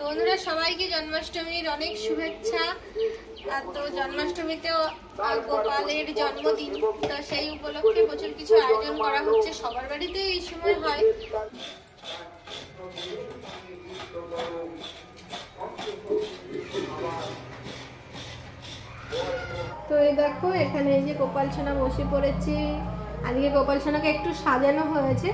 তো বন্ধুরা, সবাইকে জন্মাষ্টমীর অনেক শুভেচ্ছা। আর তো জন্মাষ্টমীতেও গোপালের জন্মদিন, তো সেই উপলক্ষে প্রচুর কিছু আয়োজন করা হচ্ছে। সবার বাড়িতে এই সময় হয়। তো এই দেখো, এখানে এই যে গোপাল সোনা বসে পড়েছে। আজকে গোপাল সোনাকে একটু সাজানো হয়েছে।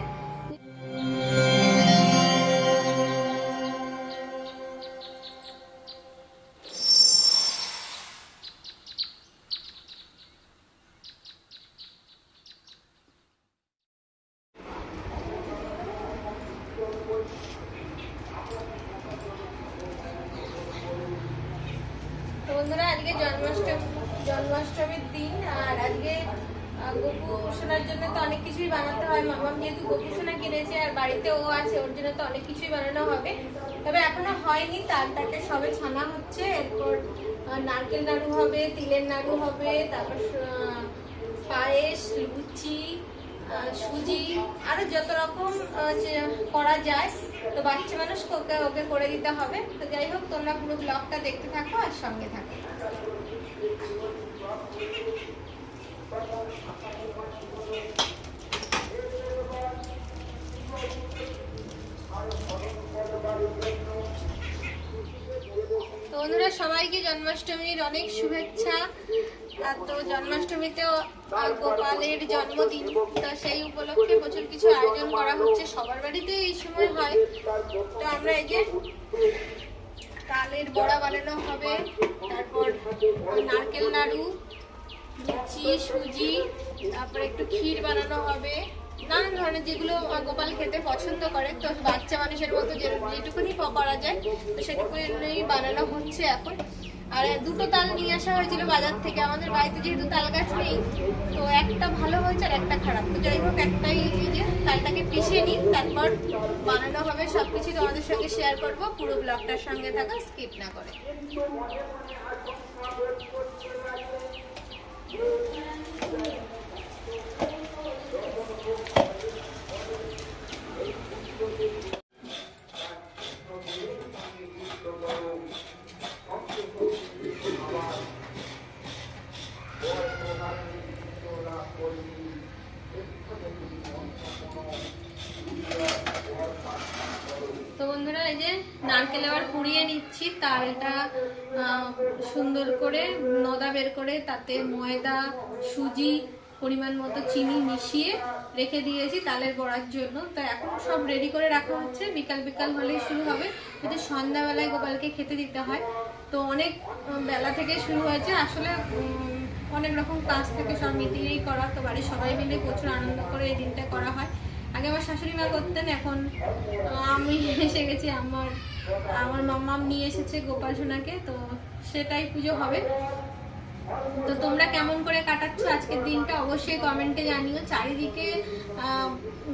বন্ধুরা, আজকে জন্মাষ্টমী জন্মাষ্টমীর দিন, আর আজকে গোপু সোনার জন্য তো অনেক কিছুই বানাতে হয়। মামাম যেহেতু গোপু সোনা কিনেছে আর বাড়িতে ও আছে, ওর জন্য তো অনেক কিছুই বানানো হবে। তবে এখনও হয়নি, তার তাকে সবে ছানা হচ্ছে। এরপর নারকেল নাড়ু হবে, তিলের নাড়ু হবে, তারপর পায়েস, লুচি সুজি, আরও যত রকম করা যায়। তো বাচ্চা মানুষ ওকে ওকে করে দিতে হবে। তো যাই হোক, তোমরা পুরো ব্লগটা দেখতে থাকো আর সঙ্গে থাকো। তো বন্ধুরা, সবাইকে জন্মাষ্টমীর অনেক শুভেচ্ছা। তো জন্মাষ্টমীতেও গোপালের জন্মদিন, তো সেই উপলক্ষে প্রচুর কিছু আয়োজন করা হচ্ছে। সবার বাড়িতে এই সময় হয়। তো আমরা এই যে বড়া বানানো হবে, তারপর নারকেল নাড়ু লুচি, সুজি, তারপর একটু ক্ষীর বানানো হবে। নানান ধরনের যেগুলো গোপাল খেতে পছন্দ করে, তো বাচ্চা মানুষের মতো যেটুকুনি করা যায়, তো সেটুকুনি বানানো হচ্ছে এখন। আর দুটো তাল নিয়ে আসা হয়েছিল বাজার থেকে। আমাদের বাড়িতে যেহেতু তাল গাছ নেই, তো একটা ভালো হয়েছে আর একটা খারাপ। তো যাই হোক, একটাই এই যে তালটাকে পিষে নিই, তারপর বানানো হবে সব কিছু তোমাদের সঙ্গে শেয়ার করব। পুরো ব্লগটার সঙ্গে থাকা স্কিপ না করে। তো বন্ধুরা এই যে নারকেল আবার কুড়িয়ে নিচ্ছি তালটা সুন্দর করে নদা বের করে তাতে ময়দা, সুজি, পরিমাণ মতো চিনি মিশিয়ে রেখে দিয়েছি তালের বড়ার জন্য। তো এখন সব রেডি করে রাখা হচ্ছে। বিকাল বিকাল হলেই শুরু হবে। যদি সন্ধ্যাবেলায় গোপালকে খেতে দিতে হয়, তো অনেক বেলা থেকে শুরু হয়েছে। আসলে অনেক রকম কাজ থেকে, সব মিটিয়েই করা তো বাড়ির সবাই মিলে প্রচুর আনন্দ করে এই দিনটা করা হয়। আগে আমার শাশুড়ি মা করতেন, এখন আমি এসে গেছি আমার আমার মাম্মাম নিয়ে এসেছে গোপাল সোনাকে, তো সেটাই পুজো হবে। তো তোমরা কেমন করে কাটাচ্ছ আজকের দিনটা অবশ্যই কমেন্টে জানিও। চারিদিকে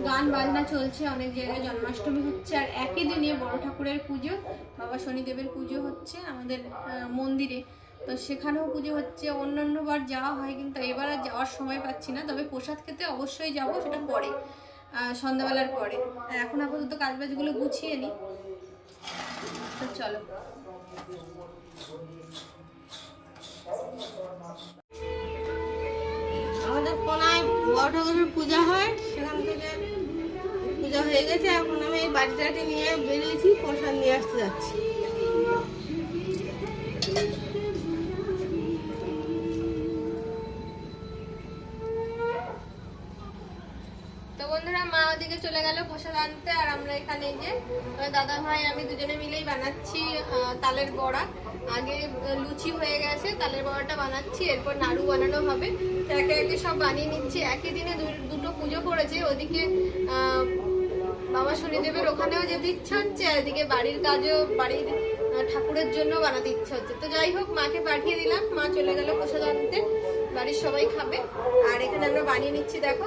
গান বাজনা চলছে, অনেক জায়গায় জন্মাষ্টমী হচ্ছে, আর একই দিনে বড় ঠাকুরের পুজো, বাবা শনিদেবের পুজো হচ্ছে আমাদের মন্দিরে। তো সেখানেও পুজো হচ্ছে, অন্যান্য বার যাওয়া হয়, কিন্তু এবার আর যাওয়ার সময় পাচ্ছি না। তবে প্রসাদ খেতে অবশ্যই যাব, সেটা পরে সন্ধ্যাবেলার পরে। এখন আপাতত কাজবাজগুলো গুছিয়ে নিই। চলো। আমাদের কোনায় বড় ঠাকুরের পূজা হয়, সেখান থেকে পূজা হয়ে গেছে। এখন আমি এই বাচ্চাটি নিয়ে বেরিয়েছি, প্রসাদ নিয়ে আসতে যাচ্ছি। তো বন্ধুরা, মা ওদিকে চলে গেল প্রসাদ আনতে, আর আমরা এখানে এই যে দাদা ভাই আমি দুজনে মিলেই বানাচ্ছি তালের বড়া। আগে লুচি হয়ে গেছে, তালের বড়াটা বানাচ্ছি, এরপর নাড়ু বানানো হবে। তো একে একে সব বানিয়ে নিচ্ছি। একই দিনে দুটো পুজো করেছে ওদিকে বাবা শনিদেবের ওখানেও যেতে ইচ্ছা হচ্ছে এদিকে বাড়ির কাজও, বাড়ির ঠাকুরের জন্য বানাতে ইচ্ছা হচ্ছে। তো যাই হোক, মাকে পাঠিয়ে দিলাম। মা চলে গেল প্রসাদ আনতে, বাড়ির সবাই খাবে। আর এখানে আমরা বানিয়ে নিচ্ছি, দেখো।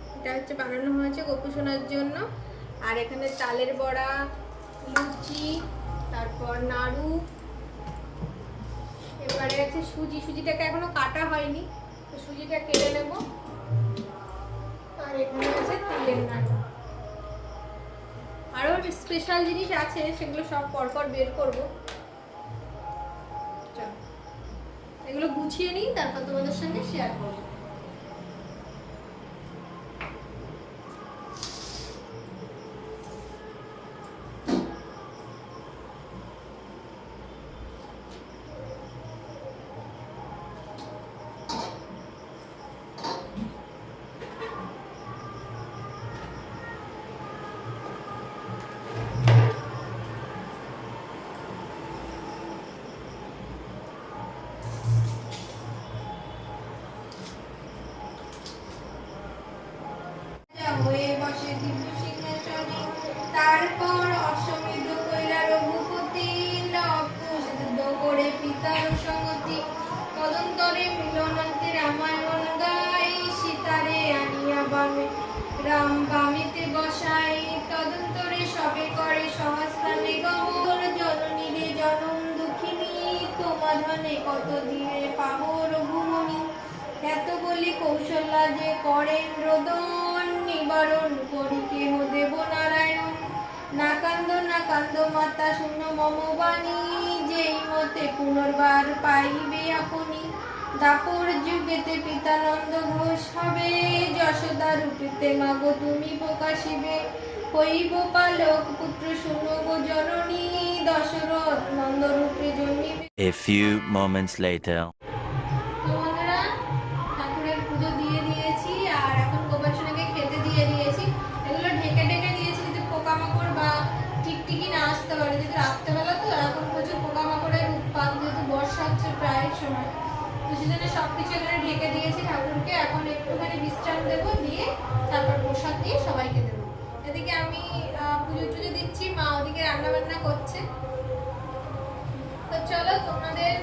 এটা হচ্ছে বানানো হয়েছে গোপুসোনার জন্য। আর এখানে চালের বড়া, লুচি, তারপর নাড়ু। এবারে আছে সুজি। সুজিটাকে এখনও কাটা হয়নি, তো সুজিটা কেটে নেব। আর এখানে আছে তেলের নাড়ু। আরও স্পেশাল জিনিস আছে, সেগুলো সব পরপর বের করব। এগুলো গুছিয়ে নিই, তারপর তোমাদের সঙ্গে শেয়ার করব। কত দিনে পাবো রঘুমণি এত বলি কৌশল্যা যে করেন রোদন, নিবারণ করি কেহ দেব নারায়ণ না কান্দ না কান্দ মাতা শূন্য মম বাণী, যেই মতে পুনর্বার পাইবে আপনি। দাপর যুগেতে পিতানন্দ ঘোষ হবে, যশোদা রূপেতে মাগো তুমি প্রকাশিবে। হইব পালক পুত্র শূন্য গো জননী দশরথ নন্দ রূপে জন্মিবে। A few moments later. তো বন্ধুরা ঠাকুরের পুজো দিয়ে দিয়েছি আর এখন গোপাল সোনাকে খেতে দিয়ে দিয়েছি। এগুলো ঢেকে ঢেকে দিয়েছি যাতে পোকামাকড় বা টিকটিকি না আসতে পারে। যেহেতু রাত্রেবেলা তো এখন প্রচুর পোকামাকড়ের উৎপাত যেহেতু বর্ষা হচ্ছে প্রায় সময়। তো সেজন্য সব কিছু এখানে ঢেকে দিয়েছি ঠাকুরকে। এখন একটুখানি বিশ্রাম দেবো দিয়ে তারপর প্রসাদ দিয়ে সবাইকে এদিকে আমি পুজো টুজো দিচ্ছি, মা ওদিকে রান্না বান্না করছে। তো চলো তোমাদের,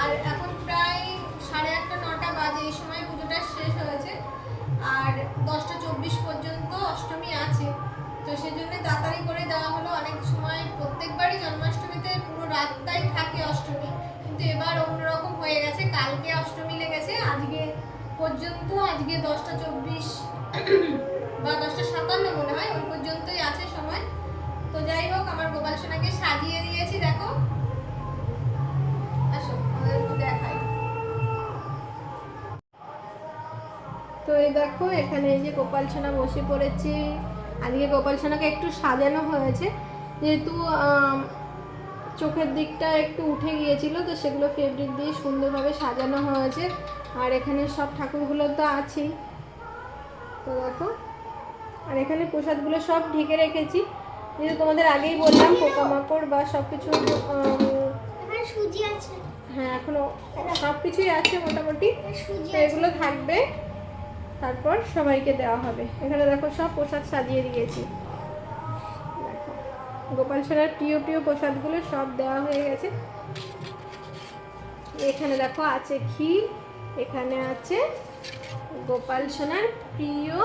আর এখন প্রায় সাড়ে আটটা, নটা বাজে, এই সময় পুজোটা শেষ হয়েছে। আর দশটা চব্বিশ পর্যন্ত অষ্টমী আছে। তো সেজন্য তাড়াতাড়ি করে দেওয়া হলো। অনেক সময় প্রত্যেকবারই জন্মাষ্টমীতে পুরো রাতটাই থাকে অষ্টমী। কিন্তু এবার অন্যরকম হয়ে গেছে। কালকে অষ্টমী লেগেছে। আজকে পর্যন্ত আজকে দশটা চব্বিশ বা দেখো এখানে এই যে গোপাল সোনা বসে পড়েছে। আজকে গোপাল সোনাকে একটু সাজানো হয়েছে। যেহেতু চোখের দিকটা একটু উঠে গিয়েছিল তো সেগুলো ফেব্রিক দিয়ে সুন্দরভাবে সাজানো হয়েছে। আর এখানে সব ঠাকুরগুলো তো আছেই। তো দেখো আর এখানে প্রসাদগুলো সব ঢেকে রেখেছি। যেহেতু তোমাদের আগেই বললাম পোকামাকড় বা সব কিছু আছে। হ্যাঁ এখনও সব কিছুই আছে মোটামুটি। এগুলো থাকবে। তারপর সবাইকে দেওয়া হবে। এখানে দেখো সব প্রসাদ সাজিয়ে দিয়েছি। দেখো গোপাল সোনার প্রিয় প্রিয় প্রসাদগুলো সব দেওয়া হয়ে গেছে। এখানে দেখো আছে ঘি এখানে আছে গোপাল সোনার প্রিয়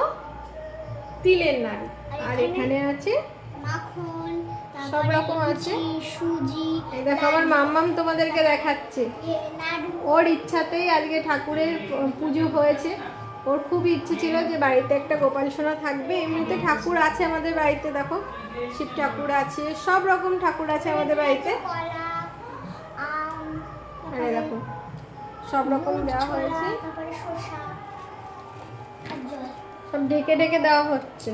তিলের নাড়ু। আর এখানে আছে মাখন সব রকম আছে। সুজি দেখো আমার মাম্মাম তোমাদেরকে দেখাচ্ছে। ওর ইচ্ছাতেই আজকে ঠাকুরের পুজো হয়েছে। ওর খুব ইচ্ছে ছিল যে বাড়িতে একটা গোপাল সোনা থাকবে। এমনিতে ঠাকুর আছে আমাদের বাড়িতে, দেখো। শিব ঠাকুর আছে, সব রকম ঠাকুর আছে আমাদের বাড়িতে। দেখো, সব রকম দেওয়া হয়েছে। সব ঢেকে ঢেকে দেওয়া হচ্ছে।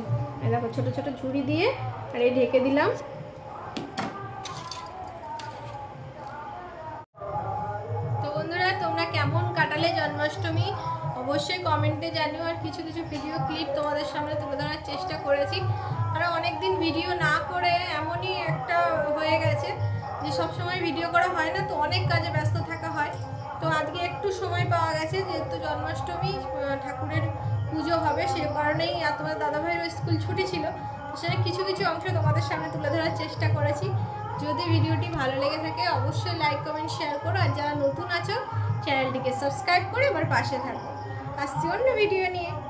দেখো, ছোট ছোট ঝুড়ি দিয়ে, আর এই ঢেকে দিলাম। তো বন্ধুরা, তোমরা কেমন কাটালে জন্মাষ্টমী? অবশ্যই কমেন্টে জানিও আর কিছু কিছু ভিডিও ক্লিপ তোমাদের সামনে তুলে ধরার চেষ্টা করেছি। আর অনেক দিন ভিডিও না করে এমনই একটা হয়ে গেছে যে সব সময় ভিডিও করা হয় না, তো অনেক কাজে ব্যস্ত থাকা হয়। তো আজকে একটু সময় পাওয়া গেছে, যেহেতু জন্মাষ্টমী ঠাকুরের পুজো হবে, সে কারণেই আর তোমার দাদাভাইয়ের স্কুল ছুটি ছিল। সেটা কিছু কিছু অংশ তোমাদের সামনে তুলে ধরার চেষ্টা করেছি। যদি ভিডিওটি ভালো লেগে থাকে, অবশ্যই লাইক কমেন্ট শেয়ার করো। আর যারা নতুন আছো চ্যানেলটিকে সাবস্ক্রাইব করে আমার পাশে থাকো। আসছি অন্য ভিডিও নিয়ে টাটা